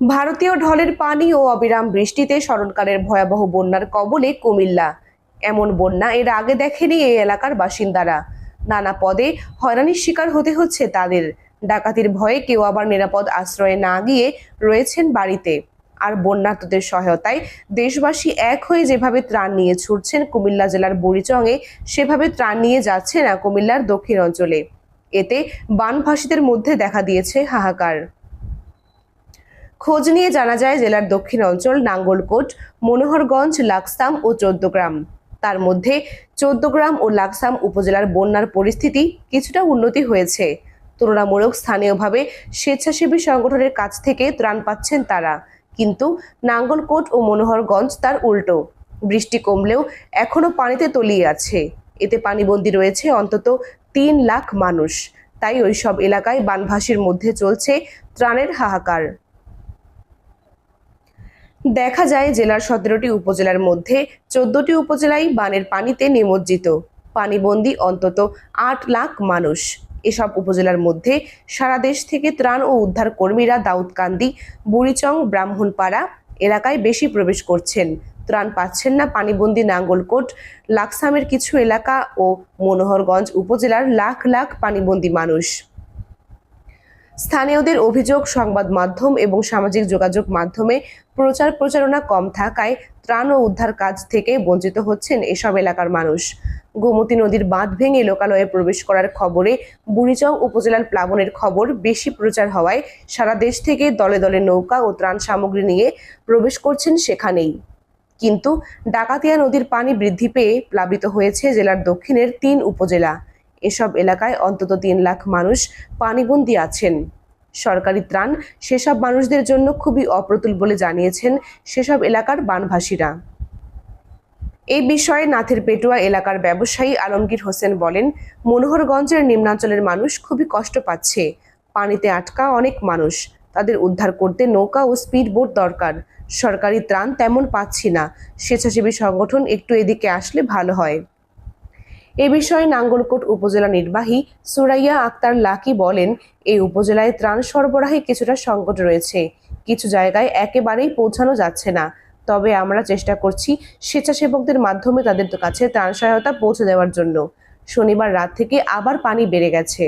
ভারতীয় ঢলের পানি ও অবিরাম বৃষ্টিতে স্মরণকালের ভয়াবহ বন্যার কবলে কুমিল্লা। এমন বন্যা এর আগে দেখেনি এই এলাকার বাসিন্দারা। নানা পদে হয়রানির শিকার হতে হচ্ছে তাদের। ডাকাতির ভয়ে কেউ আবার নিরাপদ আশ্রয়ে না গিয়ে রয়েছেন বাড়িতে। আর বন্যার্তদের সহায়তায় দেশবাসী এক হয়ে যেভাবে ত্রাণ নিয়ে ছুটছেন কুমিল্লা জেলার বুড়িচংয়ে সেভাবে ত্রাণ নিয়ে যাচ্ছে না কুমিল্লার দক্ষিণ অঞ্চলে। এতে বানভাসীদের মধ্যে দেখা দিয়েছে হাহাকার। খোঁজ নিয়ে জানা যায় জেলার দক্ষিণ অঞ্চল, নাঙ্গলকোট, মনোহরগঞ্জ, লাকসাম ও চোদ্দগ্রাম। তার মধ্যে চোদ্দগ্রাম ও লাকসাম উপজেলার বন্যার পরিস্থিতি কিছুটা উন্নতি হয়েছে। তুলনামূলক স্থানীয়ভাবে স্বেচ্ছাসেবী সংগঠনের কাছ থেকে ত্রাণ পাচ্ছেন তারা। কিন্তু নাঙ্গলকোট ও মনোহরগঞ্জ তার উল্টো। বৃষ্টি কমলেও এখনও পানিতে তলিয়ে আছে। এতে পানিবন্দী রয়েছে অন্তত তিন লাখ মানুষ। তাই ওইসব এলাকায় বানভাসির মধ্যে চলছে ত্রাণের হাহাকার। দেখা যায় জেলার সতেরোটি উপজেলার মধ্যে চোদ্দটি উপজেলায় বানের পানিতে নিমজ্জিত। পানিবন্দী অন্তত আট লাখ মানুষ। এসব উপজেলার মধ্যে সারা দেশ থেকে ত্রাণ ও উদ্ধার কর্মীরা দাউদকান্দি, বুড়িচং, ব্রাহ্মণপাড়া এলাকায় বেশি প্রবেশ করছেন। ত্রাণ পাচ্ছেন না পানিবন্দী নাঙ্গলকোট, লাকসামের কিছু এলাকা ও মনোহরগঞ্জ উপজেলার লাখ লাখ পানিবন্দী মানুষ। স্থানীয়দের অভিযোগ, সংবাদ মাধ্যম এবং সামাজিক যোগাযোগ মাধ্যমে প্রচার প্রচারণা কম থাকায় ত্রাণ ও উদ্ধার কাজ থেকে বঞ্চিত হচ্ছেন এসব এলাকার মানুষ। গোমতী নদীর বাঁধ ভেঙে লোকালয়ে প্রবেশ করার খবরে বুড়িচং উপজেলার প্লাবনের খবর বেশি প্রচার হওয়ায় সারা দেশ থেকে দলে দলে নৌকা ও ত্রাণ সামগ্রী নিয়ে প্রবেশ করছেন সেখানেই। কিন্তু ডাকাতিয়া নদীর পানি বৃদ্ধি পেয়ে প্লাবিত হয়েছে জেলার দক্ষিণের তিন উপজেলা। এসব এলাকায় অন্তত তিন লাখ মানুষ পানিবন্দী আছেন। সরকারি ত্রাণ সেসব মানুষদের জন্য খুবই অপ্রতুল বলে জানিয়েছেন সেসব এলাকার বানভাসীরা। এই বিষয়ে নাথের পেটুয়া এলাকার ব্যবসায়ী আলমগীর হোসেন বলেন, মনোহরগঞ্জের নিম্নাঞ্চলের মানুষ খুবই কষ্ট পাচ্ছে। পানিতে আটকা অনেক মানুষ। তাদের উদ্ধার করতে নৌকা ও স্পিড বোট দরকার। সরকারি ত্রাণ তেমন পাচ্ছি না। স্বেচ্ছাসেবী সংগঠন একটু এদিকে আসলে ভালো হয়। এ বিষয়ে নাঙ্গলকোট উপজেলা নির্বাহী সুরাইয়া আক্তার লাকি বলেন এই উপজেলায় ত্রাণ সরবরাহে কিছুটা সংকট রয়েছে। কিছু জায়গায় একেবারেই পৌঁছানো যাচ্ছে না। তবে আমরা চেষ্টা করছি স্বেচ্ছাসেবকদের মাধ্যমে তাদের কাছে ত্রাণ সহায়তা পৌঁছে দেওয়ার জন্য। শনিবার রাত থেকে আবার পানি বেড়ে গেছে।